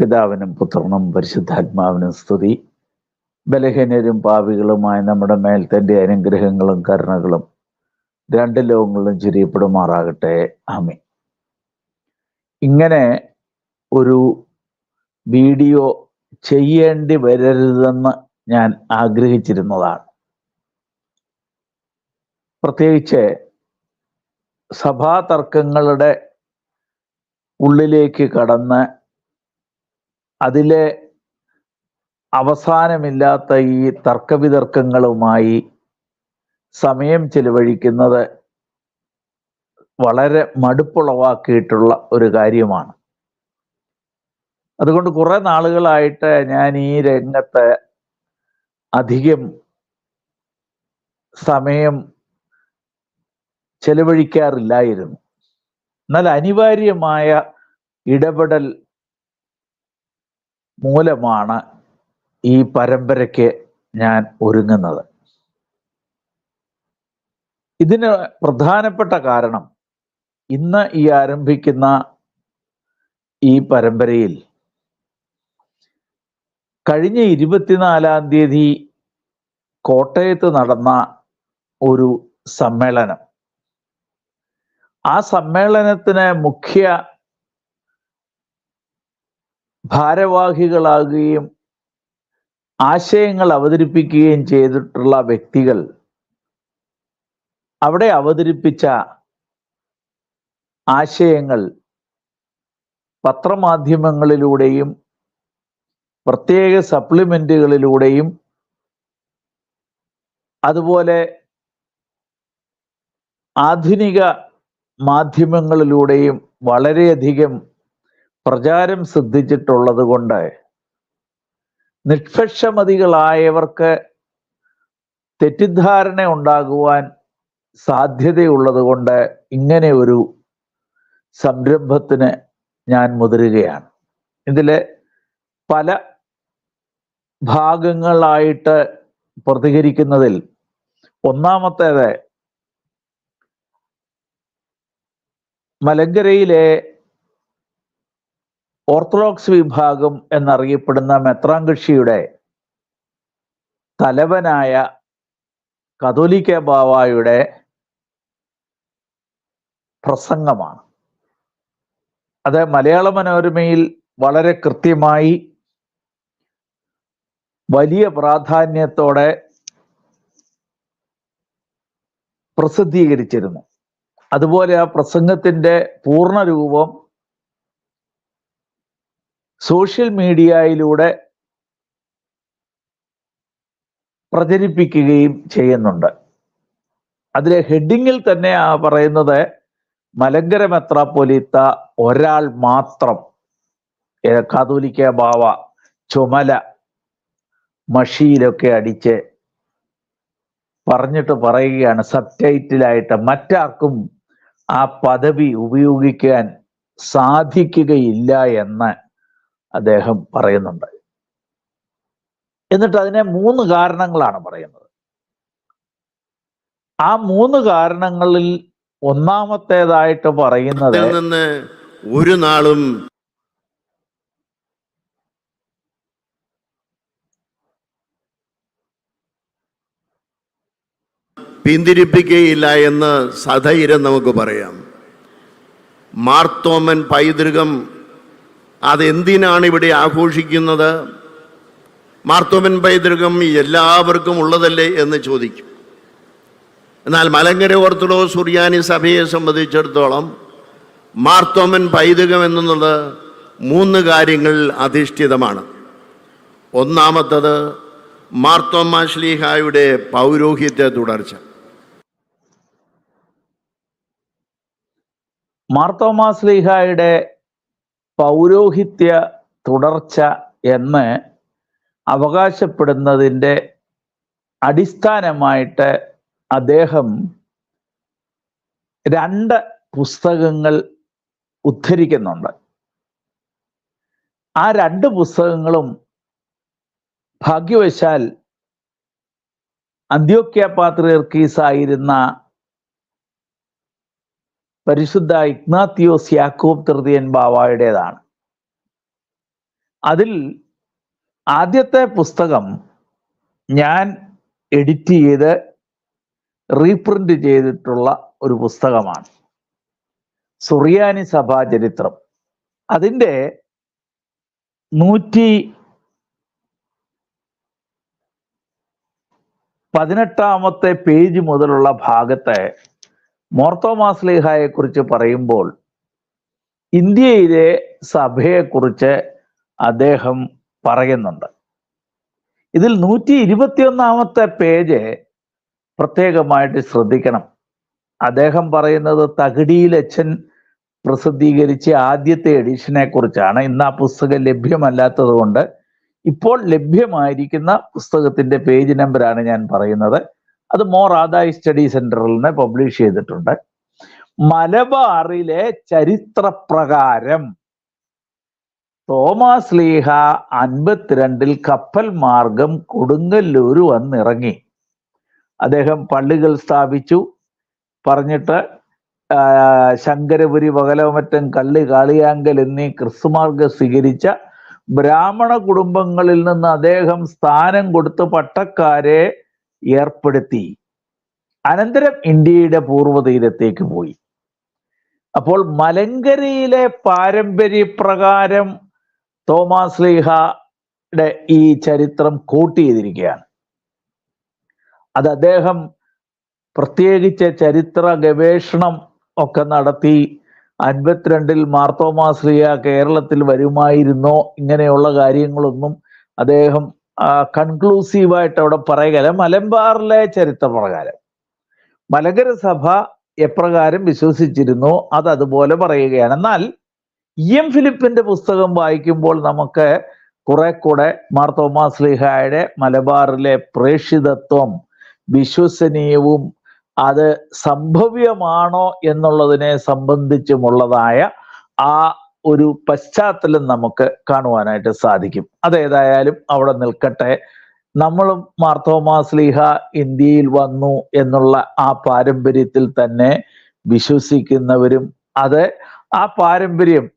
പിതാവിനും പുത്രനും പരിശുദ്ധാത്മാവിനും സ്തുതി. ബലഹീനരും പാപികളുമായ നമ്മുടെ മേൽ തന്റെ അനുഗ്രഹങ്ങളും കരുണകളും രണ്ട് ലോകങ്ങളിലും ചുരിയപ്പെടുമാറാകട്ടെ. ആമി ഇങ്ങനെ ഒരു വീഡിയോ ചെയ്യേണ്ടി വരരുതെന്ന് ഞാൻ ആഗ്രഹിച്ചിരുന്നതാണ്. പ്രത്യേകിച്ച് സഭാ തർക്കങ്ങളുടെ ഉള്ളിലേക്ക് കടന്ന് അതിലെ അവസാനമില്ലാത്ത ഈ തർക്കവിതർക്കങ്ങളുമായി സമയം ചെലവഴിക്കുന്നത് വളരെ മടുപ്പുളവാക്കിയിട്ടുള്ള ഒരു കാര്യമാണ്. അതുകൊണ്ട് കുറെ നാളുകളായിട്ട് ഞാൻ ഈ രംഗത്ത് അധികം സമയം ചെലവഴിക്കാറില്ലായിരുന്നു. എന്നാൽ അനിവാര്യമായ ഇടപെടൽ മൂലമാണ് ഈ പരമ്പരയ്ക്ക് ഞാൻ ഒരുങ്ങുന്നത്. ഇതിന് പ്രധാനപ്പെട്ട കാരണം ഇന്ന് ഈ ആരംഭിക്കുന്ന ഈ പരമ്പരയിൽ കഴിഞ്ഞ ഇരുപത്തിനാലാം തീയതി കോട്ടയത്ത് നടന്ന ഒരു സമ്മേളനം. ആ സമ്മേളനത്തിന് മുഖ്യ ഭാരവാഹികളാകുകയും ആശയങ്ങൾ അവതരിപ്പിക്കുകയും ചെയ്തിട്ടുള്ള വ്യക്തികൾ അവിടെ അവതരിപ്പിച്ച ആശയങ്ങൾ പത്രമാധ്യമങ്ങളിലൂടെയും പ്രത്യേക സപ്ലിമെന്റുകളിലൂടെയും അതുപോലെ ആധുനിക മാധ്യമങ്ങളിലൂടെയും വളരെയധികം പ്രചാരം സിദ്ധിച്ചിട്ടുള്ളത് കൊണ്ട് നിഷ്പക്ഷമതികളായവർക്ക് തെറ്റിദ്ധാരണ ഉണ്ടാകുവാൻ സാധ്യതയുള്ളത് കൊണ്ട് ഇങ്ങനെ ഒരു സംരംഭത്തിന് ഞാൻ മുതിരുകയാണ്. ഇതിലെ പല ഭാഗങ്ങളായിട്ട് പ്രതികരിക്കുന്നതിൽ ഒന്നാമത്തേത് മലങ്കരയിലെ ഓർത്തഡോക്സ് വിഭാഗം എന്നറിയപ്പെടുന്ന മെത്രാങ്കക്ഷിയുടെ തലവനായ കതോലിക്ക ബാവായുടെ പ്രസംഗമാണ്. അത് മലയാള മനോരമയിൽ വളരെ കൃത്യമായി വലിയ പ്രാധാന്യത്തോടെ പ്രസിദ്ധീകരിച്ചിരുന്നു. അതുപോലെ ആ പ്രസംഗത്തിന്റെ പൂർണ രൂപം സോഷ്യൽ മീഡിയയിലൂടെ പ്രചരിപ്പിക്കുകയും ചെയ്യുന്നുണ്ട്. അതിലെ ഹെഡിങ്ങിൽ തന്നെ ആ പറയുന്നത് മലങ്കര മെത്രാപ്പൊലിത്ത ഒരാൾ മാത്രം കാതോലിക്ക ബാവ ചുമല മഷിയിലൊക്കെ അടിച്ച് പറഞ്ഞിട്ട് പറയുകയാണ് സബ്ടൈറ്റിലായിട്ട്. മറ്റാർക്കും ആ പദവി ഉപയോഗിക്കാൻ സാധിക്കുകയില്ല എന്ന്. അദ്ദേഹം പറയുന്നുണ്ട്. എന്നിട്ട് അതിനെ മൂന്ന് കാരണങ്ങളാണ് പറയുന്നത്. ആ മൂന്ന് കാരണങ്ങളിൽ ഒന്നാമത്തേതായിട്ട് പറയുന്നത് നിന്ന് ഒരു നാളും പിന്തിരിപ്പിക്കുകയില്ല എന്ന് സധൈര്യം നമുക്ക് പറയാം. മാർത്തോമൻ പൈതൃകം അതെന്തിനാണ് ഇവിടെ ആഘോഷിക്കുന്നത്? മാർത്തോമൻ പൈതൃകം എല്ലാവർക്കും ഉള്ളതല്ലേ എന്ന് ചോദിക്കും. എന്നാൽ മലങ്കര ഓർത്തഡോക്സ് സുറിയാനി സഭയെ സംബന്ധിച്ചിടത്തോളം മാർത്തോമൻ പൈതൃകം എന്നുള്ളത് മൂന്ന് കാര്യങ്ങൾ അധിഷ്ഠിതമാണ്. ഒന്നാമത്തത് മാർത്തോമ ശ്ലീഹായുടെ പൗരോഹിത്യ തുടർച്ച. മാർത്തോമാസ്ലിഹായുടെ പൗരോഹിത്യ തുടർച്ച എന്ന് അവകാശപ്പെടുന്നതിന്റെ അടിസ്ഥാനമായിട്ട് അദ്ദേഹം രണ്ട് പുസ്തകങ്ങൾ ഉദ്ധരിക്കുന്നുണ്ട്. ആ രണ്ട് പുസ്തകങ്ങളും ഭാഗ്യവശാൽ അന്ത്യോക്യ പാത്രിയർക്കീസ് ആയിരുന്ന പരിശുദ്ധ ഇഗ്നാത്തിയോസ് യാക്കോബ് തൃതീയൻ ബാവായുടേതാണ്. അതിൽ ആദ്യത്തെ പുസ്തകം ഞാൻ എഡിറ്റ് ചെയ്ത് റീപ്രിന്റ് ചെയ്തിട്ടുള്ള ഒരു പുസ്തകമാണ്. സുറിയാനി സഭാ ചരിത്രം. അതിന്റെ നൂറ്റി പതിനെട്ടാമത്തെ പേജ് മുതലുള്ള ഭാഗത്തെ മോർത്തോമാസ്ലിഹായെ കുറിച്ച് പറയുമ്പോൾ ഇന്ത്യയിലെ സഭയെക്കുറിച്ച് അദ്ദേഹം പറയുന്നുണ്ട്. ഇതിൽ നൂറ്റി ഇരുപത്തിയൊന്നാമത്തെ പേജ് പ്രത്യേകമായിട്ട് ശ്രദ്ധിക്കണം. അദ്ദേഹം പറയുന്നത് തകിടിയിലച്ഛൻ പ്രസിദ്ധീകരിച്ച ആദ്യത്തെ എഡിഷനെ കുറിച്ചാണ് ഇന്ന് ആ പുസ്തകം ലഭ്യമല്ലാത്തത് കൊണ്ട് ഇപ്പോൾ ലഭ്യമായിരിക്കുന്ന പുസ്തകത്തിന്റെ പേജ് നമ്പറാണ് ഞാൻ പറയുന്നത്. അത് മോർ ആദായ സ്റ്റഡി സെന്ററിൽ നിന്ന് പബ്ലിഷ് ചെയ്തിട്ടുണ്ട്. മലബാറിലെ ചരിത്രപ്രകാരം തോമസ് ലീഹ അൻപത്തിരണ്ടിൽ കപ്പൽ മാർഗം കൊടുങ്ങല്ലൂർ വന്നിറങ്ങി. അദ്ദേഹം പള്ളികൾ സ്ഥാപിച്ചു. പറഞ്ഞിട്ട് ശങ്കരപുരി വകലമറ്റം കള്ളി കാളിയാങ്കൽ എന്നീ ക്രിസ്തുമാർഗം സ്വീകരിച്ച ബ്രാഹ്മണ കുടുംബങ്ങളിൽ നിന്ന് അദ്ദേഹം സ്ഥാനം കൊടുത്ത് പട്ടക്കാരെ ഏർപ്പെടുത്തി. അനന്തരം ഇന്ത്യയുടെ പൂർവതീരത്തേക്ക് പോയി. അപ്പോൾ മലങ്കരയിലെ പാരമ്പര്യപ്രകാരം തോമാസ് ലീഹയുടെ ഈ ചരിത്രം കോട്ട് ചെയ്തിരിക്കുകയാണ്. അത് അദ്ദേഹം പ്രത്യേകിച്ച് ചരിത്ര ഗവേഷണം ഒക്കെ നടത്തി അൻപത്തിരണ്ടിൽ മാർത്തോമാശ്രീയ കേരളത്തിൽ വരുമായിരുന്നോ? ഇങ്ങനെയുള്ള കാര്യങ്ങളൊന്നും അദ്ദേഹം കൺക്ലൂസീവായിട്ട് അവിടെ പറയുകയല്ല. മലബാറിലെ ചരിത്രപ്രകാരം. മലങ്കര സഭ എപ്രകാരം വിശ്വസിച്ചിരുന്നു അത് അതുപോലെ പറയുകയാണ്. എന്നാൽ ഇ. എം. ഫിലിപ്പിന്റെ പുസ്തകം വായിക്കുമ്പോൾ നമുക്ക് കുറെ കൂടെ മാർ തോമാസ് ലീഹായുടെ മലബാറിലെ പ്രേഷിതത്വം വിശ്വസനീയവും അത് സംഭവ്യമാണോ എന്നുള്ളതിനെ സംബന്ധിച്ചുമുള്ളതായ ആ ഒരു പശ്ചാത്തലം നമുക്ക് കാണുവാനായിട്ട് സാധിക്കും. അതേതായാലും അവിടെ നിൽക്കട്ടെ. നമ്മളും മാർത്തോമാ ലീഹ ഇന്ത്യയിൽ വന്നു എന്നുള്ള ആ പാരമ്പര്യത്തിൽ തന്നെ വിശ്വസിക്കുന്നവരും അത് ആ പാരമ്പര്യം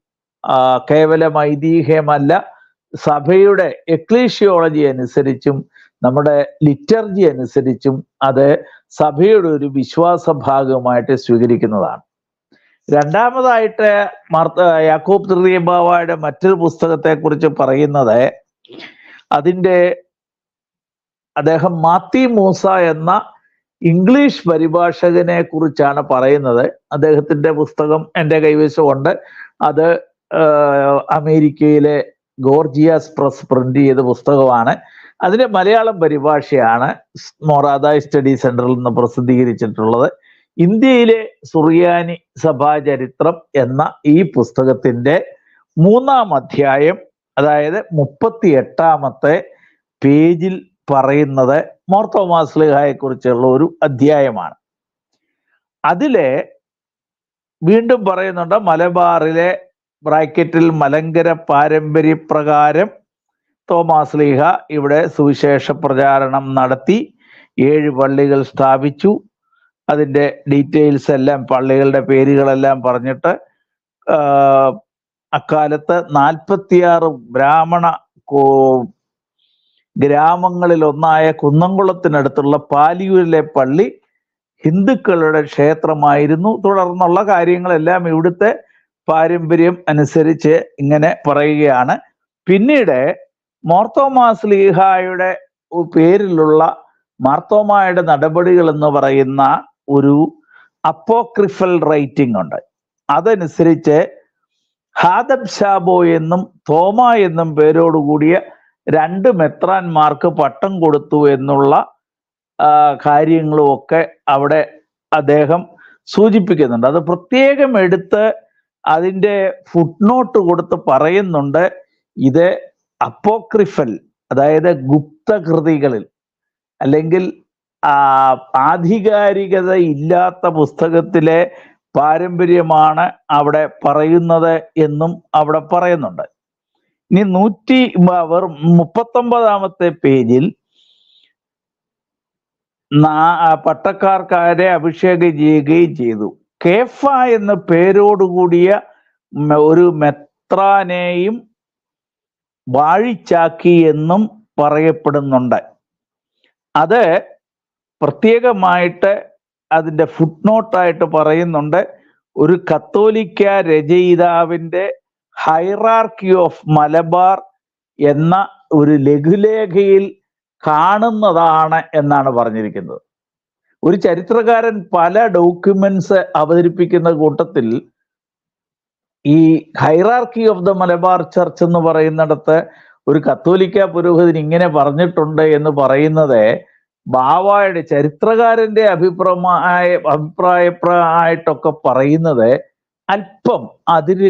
കേവലം ഐതിഹ്യമല്ല സഭയുടെ എക്ലീഷിയോളജി അനുസരിച്ചും നമ്മുടെ ലിറ്റർജി അനുസരിച്ചും അത് സഭയുടെ ഒരു വിശ്വാസ ഭാഗമായിട്ട് സ്വീകരിക്കുന്നതാണ്. രണ്ടാമതായിട്ട് യാക്കോബ് തൃതീയബാവയുടെ മറ്റൊരു പുസ്തകത്തെ കുറിച്ച് പറയുന്നത് അതിന്റെ അദ്ദേഹം മാത്തി മൂസ എന്ന ഇംഗ്ലീഷ് പരിഭാഷകനെ കുറിച്ചാണ് പറയുന്നത്. അദ്ദേഹത്തിന്റെ പുസ്തകം എന്റെ കൈവശമുണ്ട്. അത് അമേരിക്കയിലെ ഗോർജിയാസ് പ്രസ് പ്രിന്റ് ചെയ്ത പുസ്തകമാണ്. അതിന്റെ മലയാളം പരിഭാഷയാണ് മൊറാദായ് സ്റ്റഡി സെന്ററിൽ നിന്ന് പ്രസിദ്ധീകരിച്ചിട്ടുള്ളത്. ഇന്ത്യയിലെ സുറിയാനി സഭാ ചരിത്രം എന്ന ഈ പുസ്തകത്തിന്റെ മൂന്നാം അധ്യായം അതായത് മുപ്പത്തി എട്ടാമത്തെ പേജിൽ പറയുന്നത് മോർത്തോമാസ്ലിഹായെ കുറിച്ചുള്ള ഒരു അധ്യായമാണ്. അതിലെ വീണ്ടും പറയുന്നുണ്ട് മലബാറിലെ ബ്രാക്കറ്റിൽ മലങ്കര പാരമ്പര്യപ്രകാരം തോമാസ് ലീഹ ഇവിടെ സുവിശേഷ പ്രചാരണം നടത്തി ഏഴ് പള്ളികൾ സ്ഥാപിച്ചു അതിന്റെ ഡീറ്റെയിൽസ് എല്ലാം പള്ളികളുടെ പേരുകളെല്ലാം പറഞ്ഞിട്ട് അക്കാലത്ത് നാൽപ്പത്തിയാറ് ബ്രാഹ്മണ ഗ്രാമങ്ങളിൽ ഒന്നായ കുന്നംകുളത്തിനടുത്തുള്ള പാലിയൂരിലെ പള്ളി ഹിന്ദുക്കളുടെ ക്ഷേത്രമായിരുന്നു. തുടർന്നുള്ള കാര്യങ്ങളെല്ലാം ഇവിടുത്തെ പാരമ്പര്യം അനുസരിച്ച് ഇങ്ങനെ പറയുകയാണ്. പിന്നീട് മോർത്തോമാസ് ലീഹായുടെ പേരിലുള്ള മാർത്തോമായുടെ നടപടികൾ എന്ന് പറയുന്ന ഒരു അപ്പോക്രിഫൽ റൈറ്റിംഗ് ഉണ്ട്. അതനുസരിച്ച് ഹാദബ് ഷാബോ എന്നും തോമ എന്നും പേരോടുകൂടിയ രണ്ട് മെത്രാന്മാർക്ക് പട്ടം കൊടുത്തു എന്നുള്ള കാര്യങ്ങളും ഒക്കെ അവിടെ അദ്ദേഹം സൂചിപ്പിക്കുന്നുണ്ട്. അത് പ്രത്യേകം എടുത്ത് അതിന്റെ ഫുട്നോട്ട് കൊടുത്ത് പറയുന്നുണ്ട്. ഇത് അപ്പോക്രിഫൽ അതായത് ഗുപ്തകൃതികളിൽ അല്ലെങ്കിൽ ആധികാരികത ഇല്ലാത്ത പുസ്തകത്തിലെ പാരമ്പര്യമാണ് അവിടെ പറയുന്നത് എന്നും അവിടെ പറയുന്നുണ്ട്. ഇനി നൂറ്റി അവർ മുപ്പത്തൊമ്പതാമത്തെ പേജിൽ പട്ടക്കാർക്കാരെ അഭിഷേകം ചെയ്യുകയും ചെയ്തു. കേഫ എന്ന പേരോടുകൂടിയ ഒരു മെത്രാനെയും വാഴിച്ചാക്കി എന്നും പറയപ്പെടുന്നുണ്ട്. അത് പ്രത്യേകമായിട്ട് അതിന്റെ ഫുട് നോട്ടായിട്ട് പറയുന്നുണ്ട്. ഒരു കത്തോലിക്ക രചയിതാവിന്റെ ഹൈറാർക്കി ഓഫ് മലബാർ എന്ന ഒരു ലഘുലേഖയിൽ കാണുന്നതാണ് എന്നാണ് പറഞ്ഞിരിക്കുന്നത്. ഒരു ചരിത്രകാരൻ പല ഡോക്യുമെന്റ്സ് അവതരിപ്പിക്കുന്ന കൂട്ടത്തിൽ ഈ hierarchy of the Malabar church എന്ന് പറയുന്നിടത്ത് ഒരു കത്തോലിക്ക പുരോഹിതൻ ഇങ്ങനെ പറഞ്ഞിട്ടുണ്ട് എന്ന് പറയുന്നത് ബാവായുടെ ചരിത്രകാരന്റെ അഭിപ്രായ അഭിപ്രായപ്രായിട്ടൊക്കെ പറയുന്നത് അല്പം അതിര്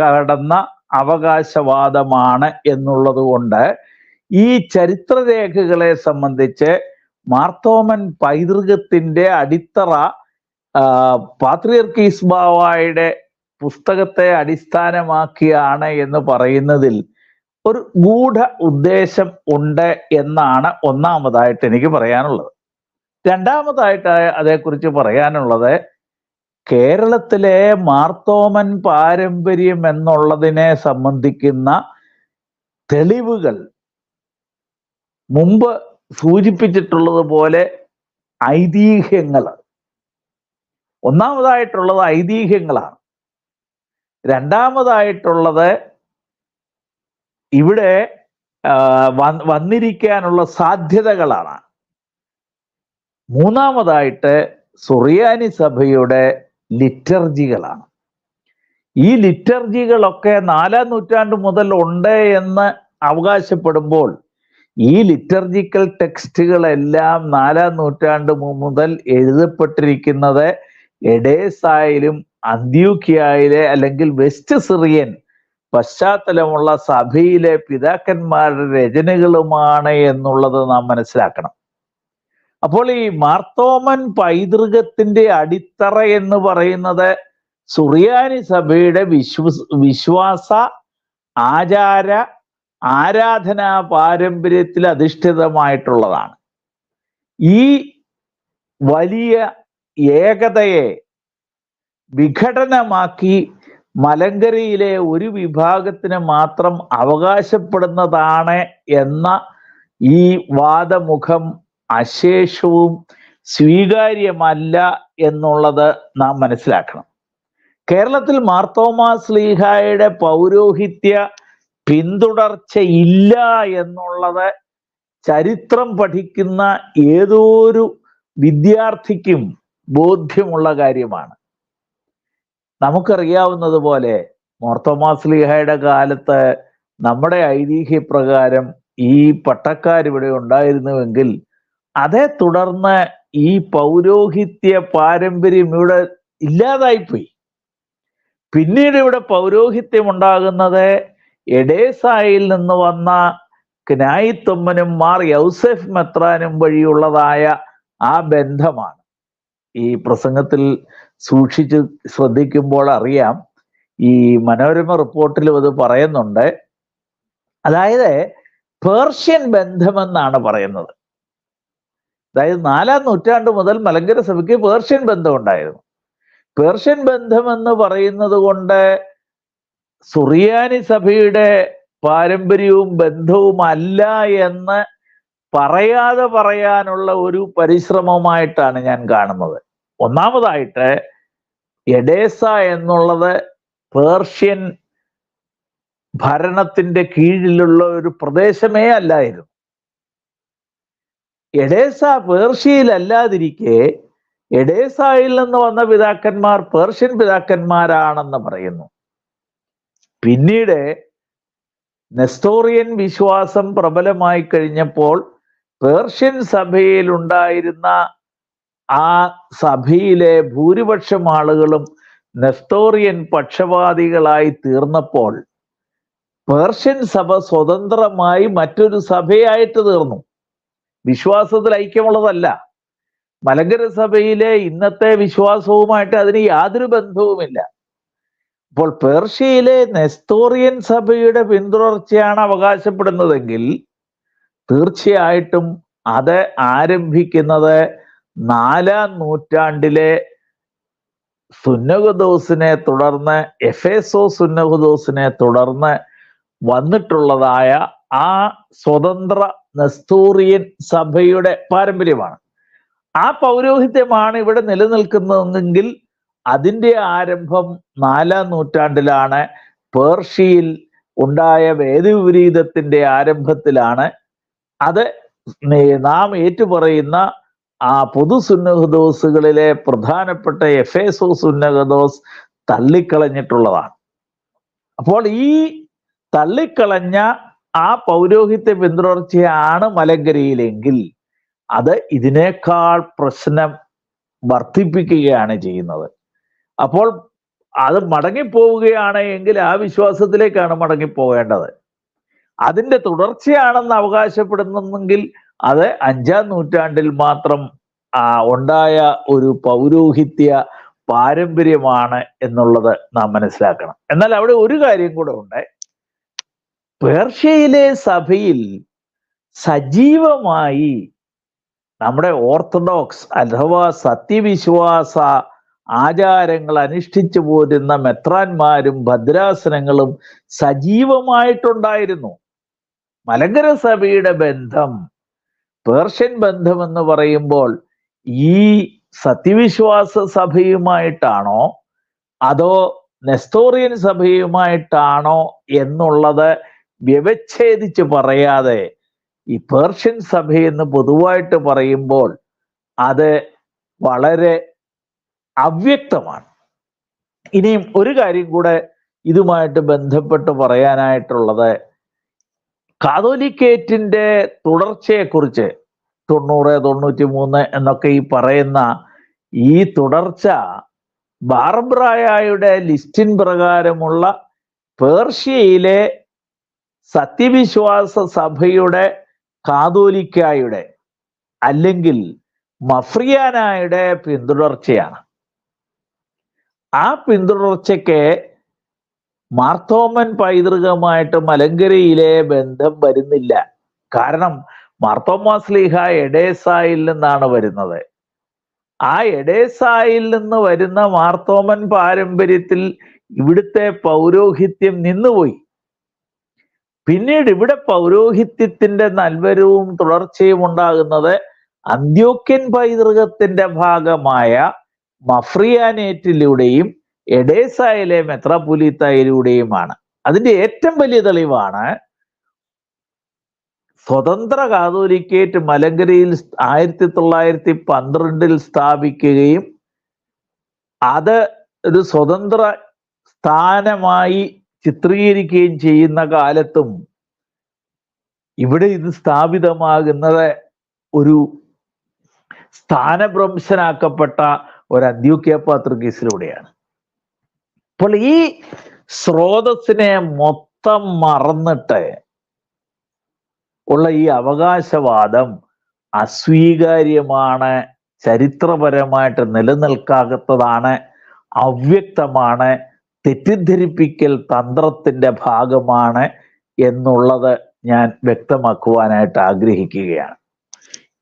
കടന്ന അവകാശവാദമാണ് എന്നുള്ളത് കൊണ്ട് ഈ ചരിത്രരേഖകളെ സംബന്ധിച്ച് മാർത്തോമൻ പൈതൃകത്തിന്റെ അടിത്തറ പാത്രിയർക്കീസ് ബാവായുടെ പുസ്തകത്തെ അടിസ്ഥാനമാക്കിയാണ് എന്ന് പറയുന്നതിൽ ഒരു ഗൂഢ ഉദ്ദേശം ഉണ്ട് എന്നാണ് ഒന്നാമതായിട്ട് എനിക്ക് പറയാനുള്ളത്. രണ്ടാമതായിട്ട് അതേക്കുറിച്ച് പറയാനുള്ളത് കേരളത്തിലെ മാർത്തോമൻ പാരമ്പര്യം എന്നുള്ളതിനെ സംബന്ധിക്കുന്ന തെളിവുകൾ മുമ്പ് സൂചിപ്പിച്ചിട്ടുള്ളത് പോലെ ഐതിഹ്യങ്ങൾ. ഒന്നാമതായിട്ടുള്ളത് ഐതിഹ്യങ്ങളാണ്. രണ്ടാമതായിട്ടുള്ളത് ഇവിടെ വന്നിരിക്കാനുള്ള സാധ്യതകളാണ്. മൂന്നാമതായിട്ട് സുറിയാനി സഭയുടെ ലിറ്റർജികളാണ്. ഈ ലിറ്റർജികളൊക്കെ നാലാം നൂറ്റാണ്ട് മുതൽ ഉണ്ട് എന്ന് അവകാശപ്പെടുമ്പോൾ ഈ ലിറ്റർജിക്കൽ ടെക്സ്റ്റുകളെല്ലാം നാലാം നൂറ്റാണ്ട് മുതൽ എഴുതപ്പെട്ടിരിക്കുന്നത് എഡേസായാലും അന്ത്യൂക്കിയായിലെ അല്ലെങ്കിൽ വെസ്റ്റ് സിറിയൻ പശ്ചാത്തലമുള്ള സഭയിലെ പിതാക്കന്മാരുടെ രചനകളുമാണ് എന്നുള്ളത് നാം മനസ്സിലാക്കണം. അപ്പോൾ ഈ മാർത്തോമൻ പൈതൃകത്തിന്റെ അടിത്തറ എന്ന് പറയുന്നത് സുറിയാനി സഭയുടെ വിശ്വ വിശ്വാസ ആചാര ആരാധനാ പാരമ്പര്യത്തിൽ അധിഷ്ഠിതമായിട്ടുള്ളതാണ്. ഈ വലിയ ഏകതയെ വിഘടനമാക്കി മലങ്കരയിലെ ഒരു വിഭാഗത്തിന് മാത്രം അവകാശപ്പെടുന്നതാണ് എന്ന ഈ വാദമുഖം അശേഷവും സ്വീകാര്യമല്ല എന്നുള്ളത് നാം മനസ്സിലാക്കണം. കേരളത്തിൽ മാർത്തോമാ സ്ലീഹായുടെ പൗരോഹിത്യ പിന്തുടർച്ചയില്ല എന്നുള്ളത് ചരിത്രം പഠിക്കുന്ന ഏതോ ഒരു വിദ്യാർത്ഥിക്കും ബോധ്യമുള്ള കാര്യമാണ്. നമുക്കറിയാവുന്നതുപോലെ മോർത്തോമാസ്ലിഹയുടെ കാലത്ത് നമ്മുടെ ഐതിഹ്യപ്രകാരം ഈ പട്ടക്കാരിവിടെ ഉണ്ടായിരുന്നുവെങ്കിൽ അതേ തുടർന്ന് ഈ പൗരോഹിത്യ പാരമ്പര്യം ഇവിടെ ഇല്ലാതായിപ്പോയി. പിന്നീട് ഇവിടെ പൗരോഹിത്യം ഉണ്ടാകുന്നത് എഡേസായിൽ നിന്ന് വന്ന ക്നായിത്തൊമ്മനും മാർ യൗസെഫ് മെത്രാനും വഴിയുള്ളതായ ആ ബന്ധമാണ്. ഈ പ്രസംഗത്തിൽ സൂക്ഷിച്ച് ശ്രദ്ധിക്കുമ്പോൾ അറിയാം. ഈ മനോരമ റിപ്പോർട്ടിലും അത് പറയുന്നുണ്ട്. അതായത് പേർഷ്യൻ ബന്ധമെന്നാണ് പറയുന്നത്. അതായത് നാലാം നൂറ്റാണ്ട് മുതൽ മലങ്കര സഭയ്ക്ക് പേർഷ്യൻ ബന്ധം ഉണ്ടായിരുന്നു പേർഷ്യൻ ബന്ധം എന്ന് പറയുന്നത് കൊണ്ട് സുറിയാനി സഭയുടെ പാരമ്പര്യവും ബന്ധവും അല്ല എന്ന് പറയാതെ പറയാനുള്ള ഒരു പരിശ്രമമായിട്ടാണ് ഞാൻ കാണുന്നത്. ഒന്നാമതായിട്ട് എഡേസ എന്നുള്ളത് പേർഷ്യൻ ഭരണത്തിന്റെ കീഴിലുള്ള ഒരു പ്രദേശമേ അല്ലായിരുന്നു. എഡേസ പേർഷ്യയിലല്ലാതിരിക്കെ എഡേസായിൽ നിന്ന് വന്ന പിതാക്കന്മാർ പേർഷ്യൻ പിതാക്കന്മാരാണെന്ന് പറയുന്നു. പിന്നീട് നെസ്റ്റോറിയൻ വിശ്വാസം പ്രബലമായി കഴിഞ്ഞപ്പോൾ പേർഷ്യൻ സഭയിൽ ഉണ്ടായിരുന്ന ആ സഭയിലെ ഭൂരിപക്ഷം ആളുകളും നെസ്തോറിയൻ പക്ഷപാതികളായി തീർന്നപ്പോൾ പേർഷ്യൻ സഭ സ്വതന്ത്രമായി മറ്റൊരു സഭയായിട്ട് തീർന്നു. വിശ്വാസത്തിൽ ഐക്യമുള്ളതല്ല. മലങ്കര സഭയിലെ ഇന്നത്തെ വിശ്വാസവുമായിട്ട് അതിന് യാതൊരു ബന്ധവുമില്ല. അപ്പോൾ പേർഷ്യയിലെ നെസ്തോറിയൻ സഭയുടെ പിന്തുടർച്ചയാണ് അവകാശപ്പെടുന്നതെങ്കിൽ തീർച്ചയായിട്ടും അത് ആരംഭിക്കുന്നത് നാലാം നൂറ്റാണ്ടിലെ സുന്നഹദോസിനെ തുടർന്ന് എഫേസോ സുന്നഹദോസിനെ തുടർന്ന് വന്നിട്ടുള്ളതായ ആ സ്വതന്ത്ര നെസ്തൂറിയൻ സഭയുടെ പാരമ്പര്യമാണ്. ആ പൗരോഹിത്യമാണ് ഇവിടെ നിലനിൽക്കുന്നതെങ്കിൽ അതിന്റെ ആരംഭം നാലാം നൂറ്റാണ്ടിലാണ്. പേർഷ്യയിൽ ഉണ്ടായ വേദവിപരീതത്തിന്റെ ആരംഭത്തിലാണ്. അത് നെ- ഏറ്റുപറയുന്ന ആ പൊതു സുന്നഹദോസുകളിലെ പ്രധാനപ്പെട്ട എഫേസോ സുന്നഹദോസ് തള്ളിക്കളഞ്ഞിട്ടുള്ളതാണ്. അപ്പോൾ ഈ തള്ളിക്കളഞ്ഞ ആ പൗരോഹിത്യ പിന്തുടർച്ചയാണ് മലങ്കരയിലെങ്കിൽ അത് ഇതിനേക്കാൾ പ്രശ്നം വർദ്ധിപ്പിക്കുകയാണ് ചെയ്യുന്നത്. അപ്പോൾ അത് മടങ്ങിപ്പോവുകയാണ് എങ്കിൽ ആ വിശ്വാസത്തിലേക്കാണ് മടങ്ങിപ്പോകേണ്ടത് അതിന്റെ തുടർച്ചയാണെന്ന് അവകാശപ്പെടുന്നെങ്കിൽ അത് അഞ്ചാം നൂറ്റാണ്ടിൽ മാത്രം ഉണ്ടായ ഒരു പൗരോഹിത്യ പാരമ്പര്യമാണ് എന്നുള്ളത് നാം മനസ്സിലാക്കണം. എന്നാൽ അവിടെ ഒരു കാര്യം കൂടെ ഉണ്ട്. പേർഷ്യയിലെ സഭയിൽ സജീവമായി നമ്മുടെ ഓർത്തഡോക്സ് അഥവാ സത്യവിശ്വാസ ആചാരങ്ങൾ അനുഷ്ഠിച്ചു പോരുന്ന മെത്രാന്മാരും ഭദ്രാസനങ്ങളും സജീവമായിട്ടുണ്ടായിരുന്നു. മലങ്കര സഭയുടെ ബന്ധം പേർഷ്യൻ ബന്ധം എന്ന് പറയുമ്പോൾ ഈ സത്യവിശ്വാസ സഭയുമായിട്ടാണോ അതോ നെസ്തോറിയൻ സഭയുമായിട്ടാണോ എന്നുള്ളത് വ്യവച്ഛേദിച്ച് പറയാതെ ഈ പേർഷ്യൻ സഭയെന്ന് പൊതുവായിട്ട് പറയുമ്പോൾ അത് വളരെ അവ്യക്തമാണ്. ഇനിയും ഒരു കാര്യം കൂടെ ഇതുമായിട്ട് ബന്ധപ്പെട്ട് പറയാനായിട്ടുള്ളത് കാതോലിക്കേറ്റിന്റെ തുടർച്ചയെക്കുറിച്ച് തൊണ്ണൂറ് തൊണ്ണൂറ്റി മൂന്ന് എന്നൊക്കെ ഈ പറയുന്ന ഈ തുടർച്ച ബാർബ്രായയുടെ ലിസ്റ്റിൻ പ്രകാരമുള്ള പേർഷ്യയിലെ സത്യവിശ്വാസ സഭയുടെ കാതോലിക്കായുടെ അല്ലെങ്കിൽ മഫ്രിയാനായുടെ പിന്തുടർച്ചയാണ്. ആ പിന്തുടർച്ചയ്ക്ക് മാർത്തോമൻ പൈതൃകമായിട്ട് മലങ്കരയിലെ ബന്ധം വരുന്നില്ല. കാരണം മാർത്തോമ സ്ലീഹ എഡേസായിൽ നിന്നാണ് വരുന്നത്. ആ എഡേസായിൽ നിന്ന് വരുന്ന മാർത്തോമൻ പാരമ്പര്യത്തിൽ ഇവിടുത്തെ പൗരോഹിത്യം നിന്നുപോയി. പിന്നീട് ഇവിടെ പൗരോഹിത്യത്തിന്റെ നൽവരവും തുടർച്ചയും ഉണ്ടാകുന്നത് അന്ത്യോക്യൻ പൈതൃകത്തിന്റെ ഭാഗമായ മഫ്രിയാനേറ്റിലൂടെയും എഡേസായിലെ മെത്രാപൊലീത്തായിലൂടെയുമാണ് അതിന്റെ ഏറ്റവും വലിയ തെളിവാണ് സ്വതന്ത്ര കാതോലിക്കേറ്റ് മലങ്കരയിൽ ആയിരത്തി തൊള്ളായിരത്തി പന്ത്രണ്ടിൽ സ്ഥാപിക്കുകയും അത് ഒരു സ്വതന്ത്ര സ്ഥാനമായി ചിത്രീകരിക്കുകയും ചെയ്യുന്ന കാലത്തും ഇവിടെ ഇത് സ്ഥാപിതമാകുന്നത് ഒരു സ്ഥാനഭ്രംശനാക്കപ്പെട്ട ഒരു അന്ത്യോക്യ പാത്രികീസിലൂടെയാണ് അപ്പോൾ ഈ സ്രോതസ്സിനെ മൊത്തം മറന്നിട്ട് ഉള്ള ഈ അവകാശവാദം അസ്വീകാര്യമാണ് ചരിത്രപരമായിട്ട് നിലനിൽക്കാത്തതാണ് അവ്യക്തമാണ് തെറ്റിദ്ധരിപ്പിക്കൽ തന്ത്രത്തിന്റെ ഭാഗമാണ് എന്നുള്ളത് ഞാൻ വ്യക്തമാക്കുവാനായിട്ട് ആഗ്രഹിക്കുകയാണ്.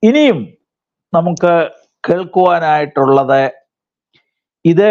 ഇനിയും നമുക്ക് കേൾക്കുവാനായിട്ടുള്ളത് ഇത്